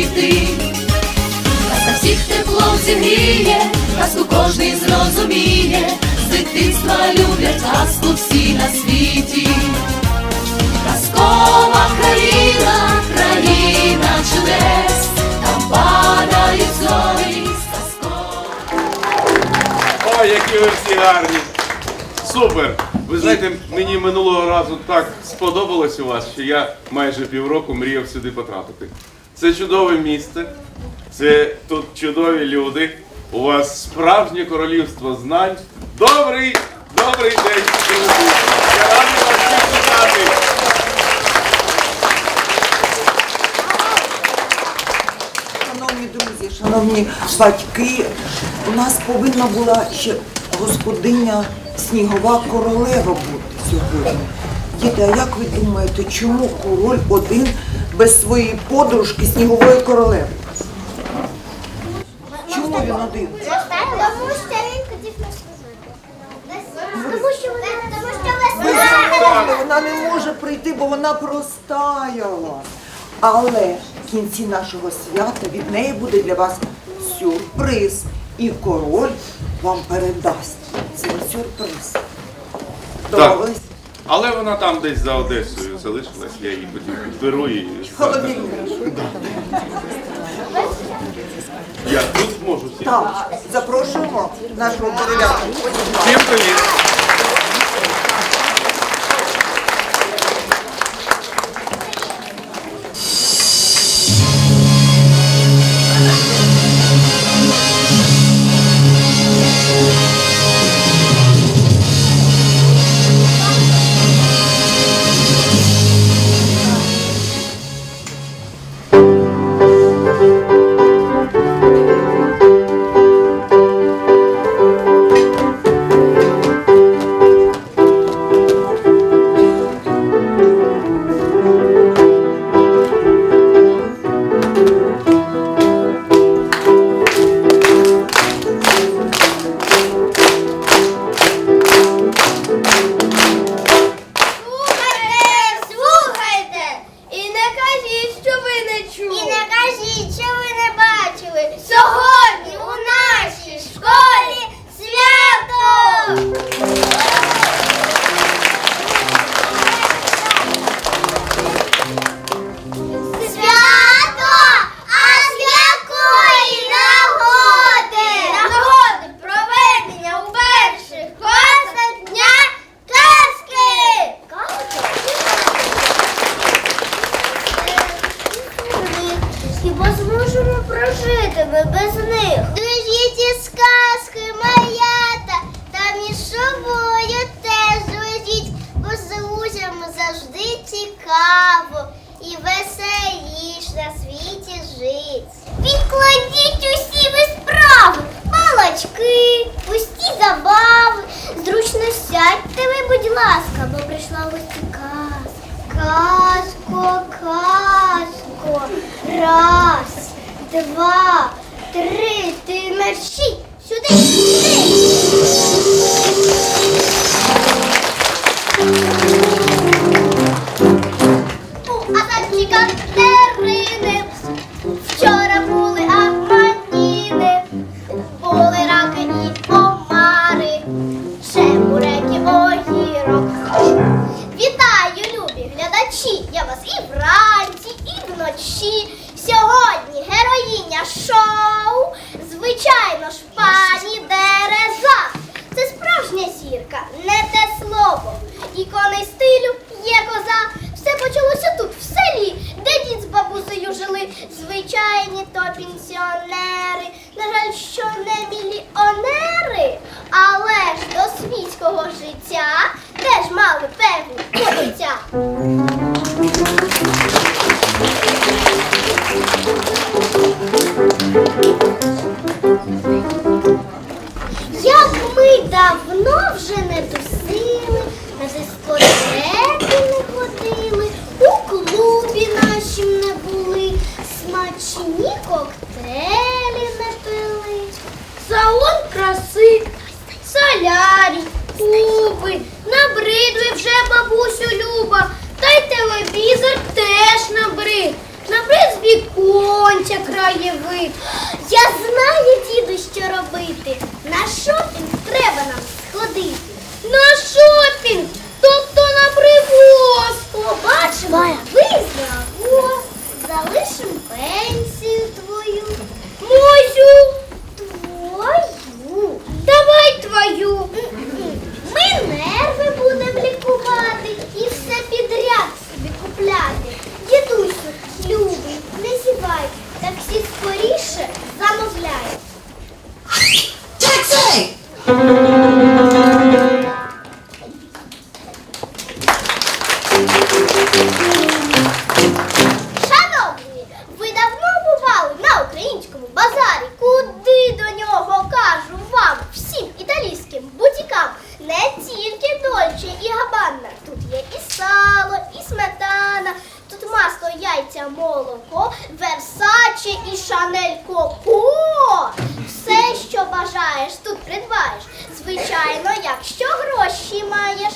діти. Казка всіх теплом зігріє, казку кожний зрозуміє, з дитинства люблять казку всі на світі. Казкова країна, країна чудес, там падають зорі з казкових Ой, які ви всі гарні! Супер! Ви знаєте, мені минулого разу так сподобалось у вас, що я майже півроку мріяв сюди потрапити. Це чудове місце, це тут чудові люди. У вас справжнє королівство знань. Добрий, добрий день! Я радий вас вітати! Шановні друзі, шановні батьки, у нас повинна була ще господиня снігова королева бути сьогодні. Діти, а як ви думаєте, чому король один без своєї подружки снігової королеви? Чому він один? Тому що він хотів нас. Тому що весна. вона не може прийти, бо вона простаяла. Але в кінці нашого свята від неї буде для вас сюрприз. І король вам передасть цей сюрприз. Домовились? Але вона там десь за Одесою залишилась, я її потім підберу і. Я тут можу сісти. Так, запрошуємо нашого короля. Всім привіт! У Азарчика Звичайно, якщо гроші маєш.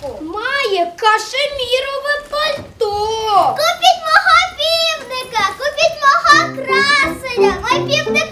півнику. Має кашемірове пальто. Купіть мого півника, купіть мого красення. Мой півник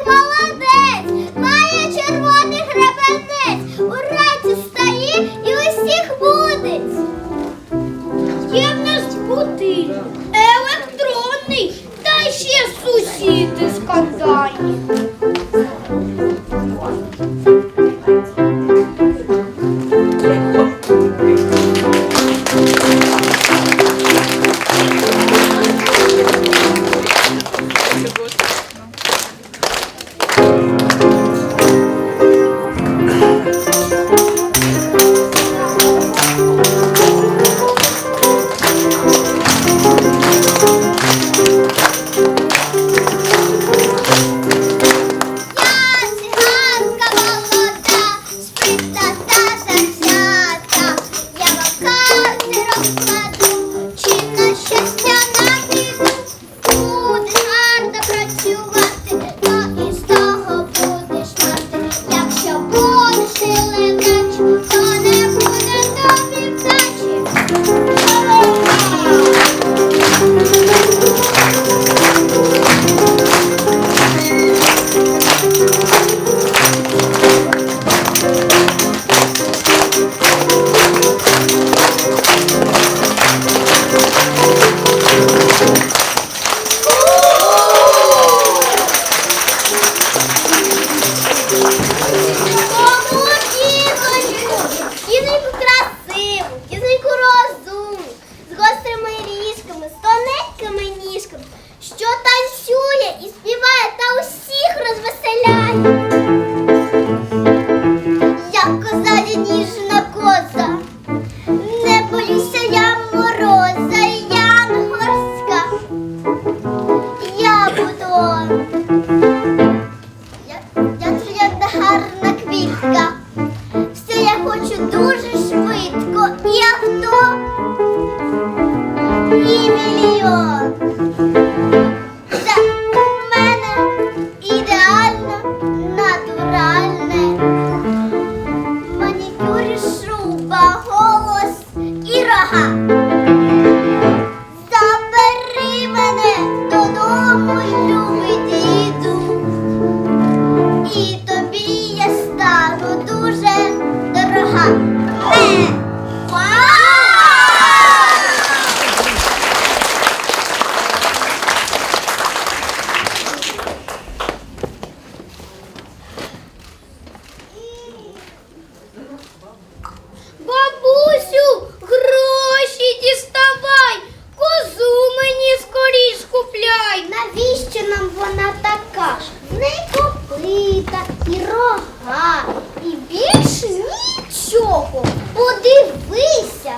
Подивися.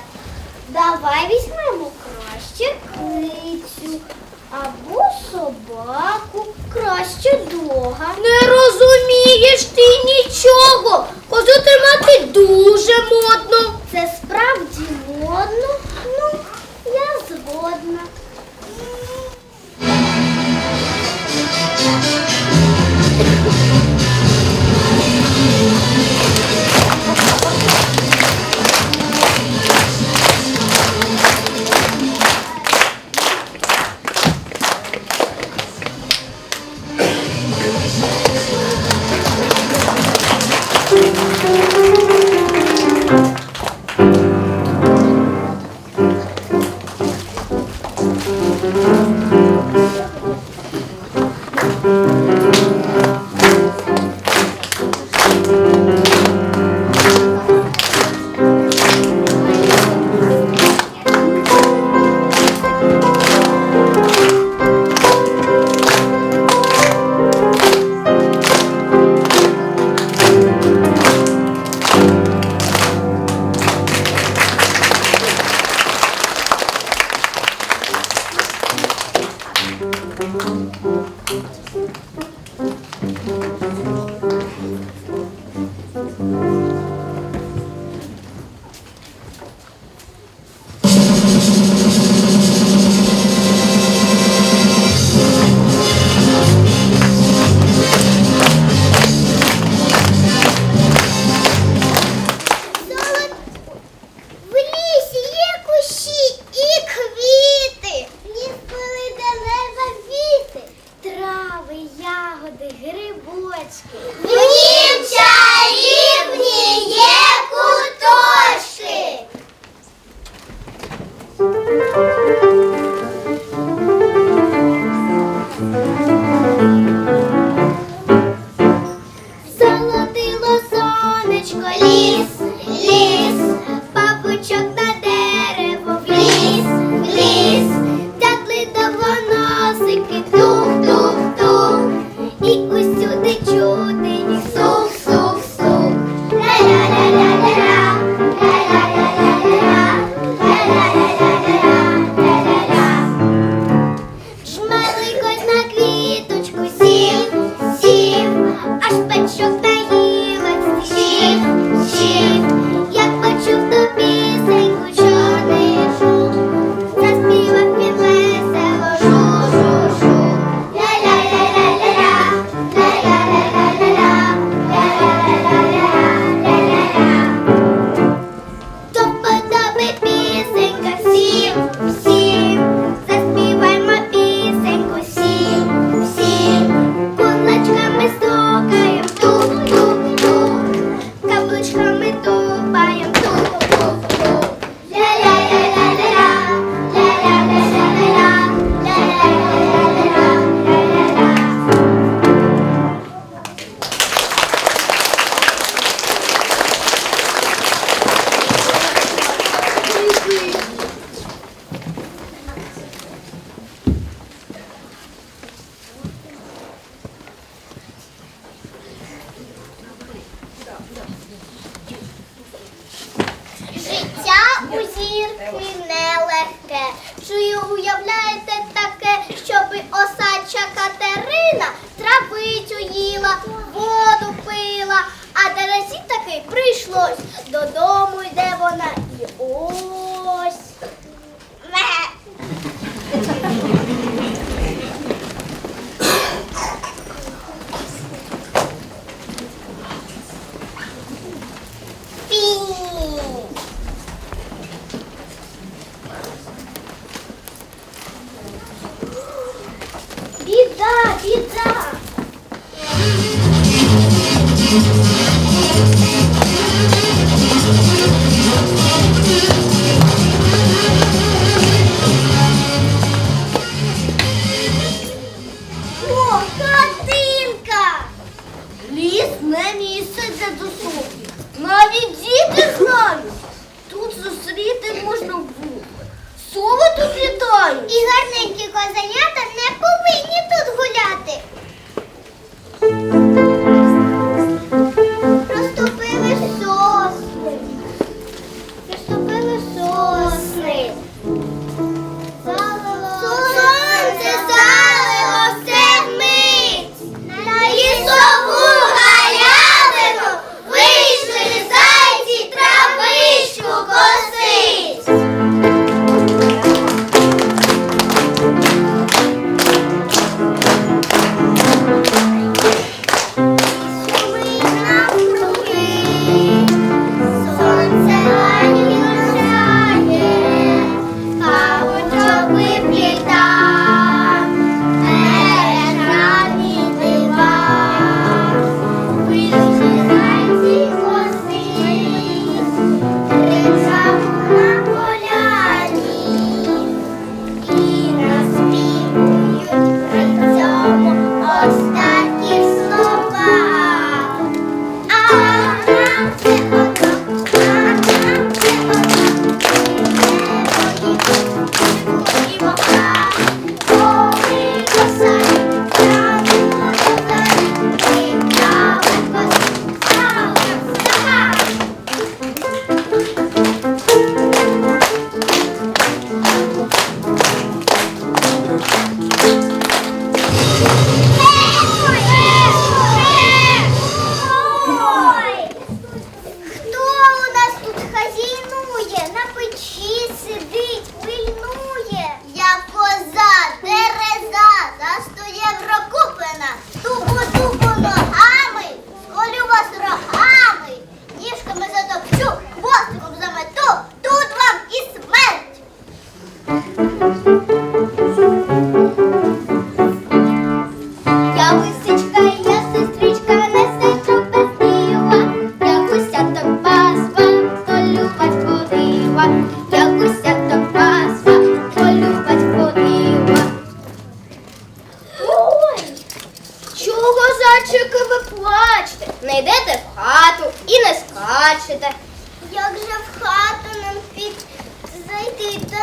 Давай візьмемо краще кицю або собаку, краще дога. Не розумієш ти нічого. Козу тримати дуже модно. Це справді модно? Ну, я згодна.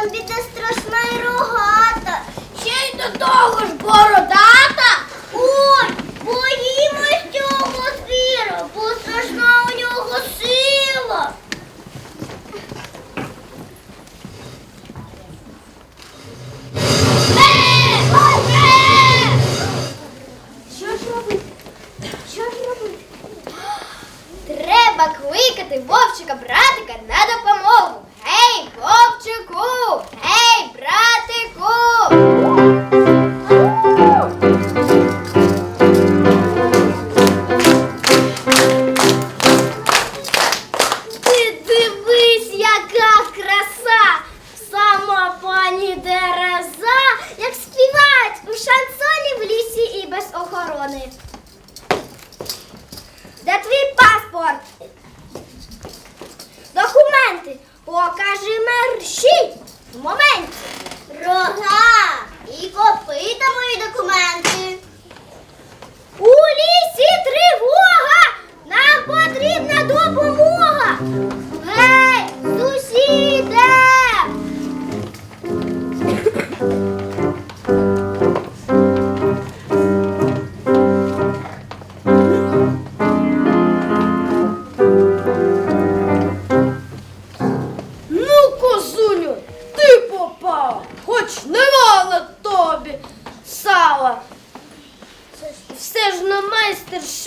тобі та страшна рогата. Ще й до того ж борода.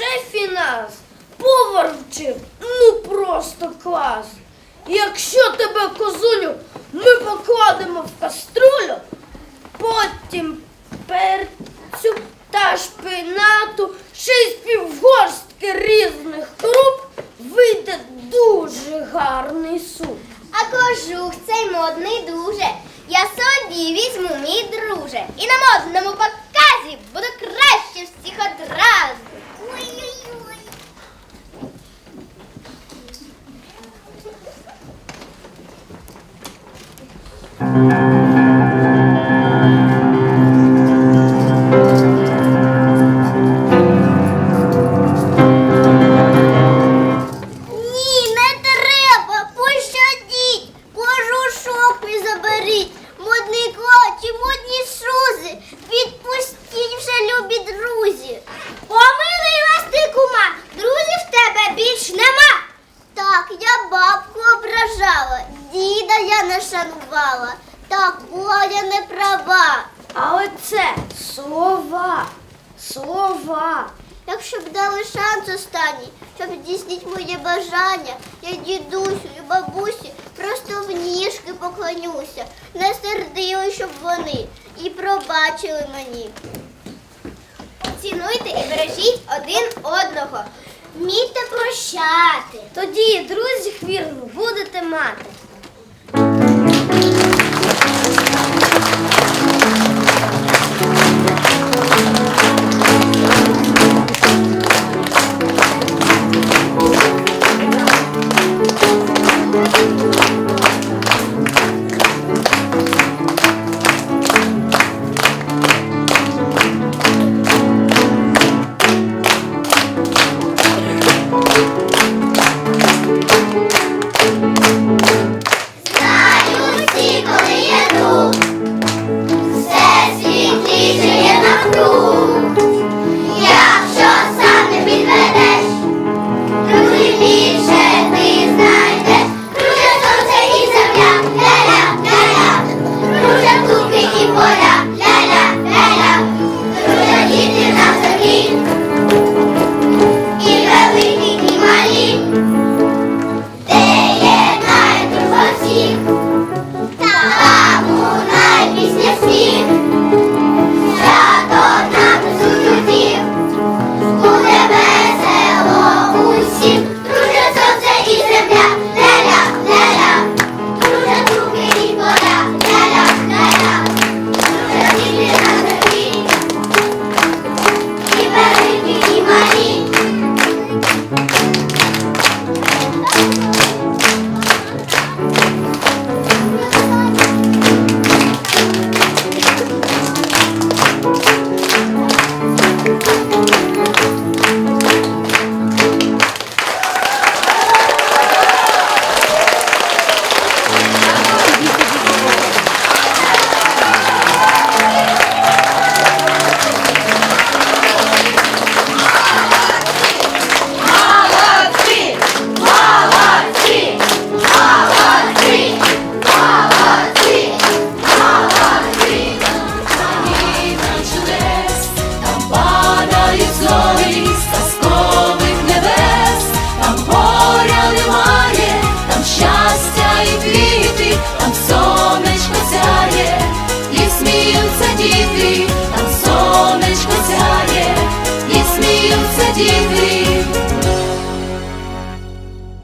шефі нас повар вчив, ну просто клас. Якщо тебе козулю ми покладемо в каструлю, потім перцю та шпинату, ще й півгорстки різних круп, вийде дуже гарний суп. А кожух цей модний дуже. Я собі візьму, мій друже, і на модному показі буду краще всіх одразу. Música